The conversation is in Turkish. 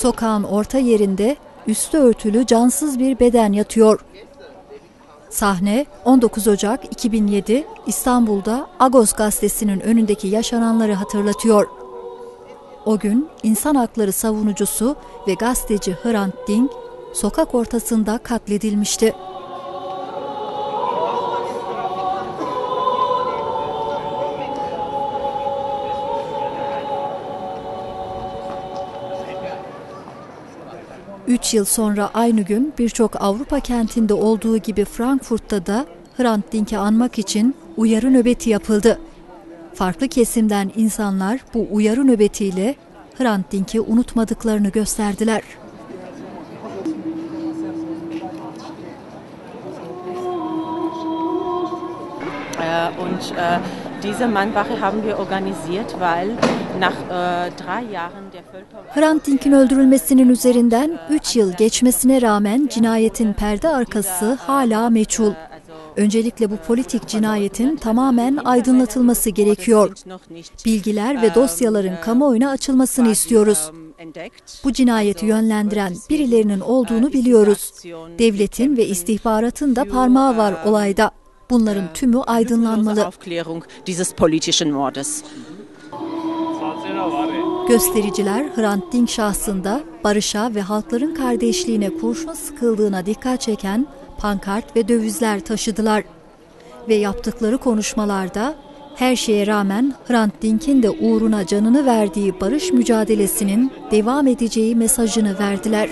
Sokağın orta yerinde üstü örtülü cansız bir beden yatıyor. Sahne 19 Ocak 2007 İstanbul'da Agos gazetesinin önündeki yaşananları hatırlatıyor. O gün insan hakları savunucusu ve gazeteci Hrant Dink sokak ortasında katledilmişti. Üç yıl sonra aynı gün birçok Avrupa kentinde olduğu gibi Frankfurt'ta da Hrant Dink'i anmak için uyarı nöbeti yapıldı. Farklı kesimden insanlar bu uyarı nöbetiyle Hrant Dink'i unutmadıklarını gösterdiler. Und äh, diese Mannwache haben wir organisiert, weil nach äh, drei Jahren der Hrant Dink'in öldürülmesinin üzerinden 3 yıl geçmesine rağmen cinayetin perde arkası hala meçhul. Öncelikle bu politik cinayetin tamamen aydınlatılması gerekiyor. Bilgiler ve dosyaların kamuoyuna açılmasını istiyoruz. Bu cinayeti yönlendiren birilerinin olduğunu biliyoruz. Devletin ve istihbaratın da parmağı var olayda. Bunların tümü aydınlanmalı. Göstericiler Hrant Dink şahsında barışa ve halkların kardeşliğine kurşun sıkıldığına dikkat çeken pankart ve dövizler taşıdılar. Ve yaptıkları konuşmalarda her şeye rağmen Hrant Dink'in de uğruna canını verdiği barış mücadelesinin devam edeceği mesajını verdiler.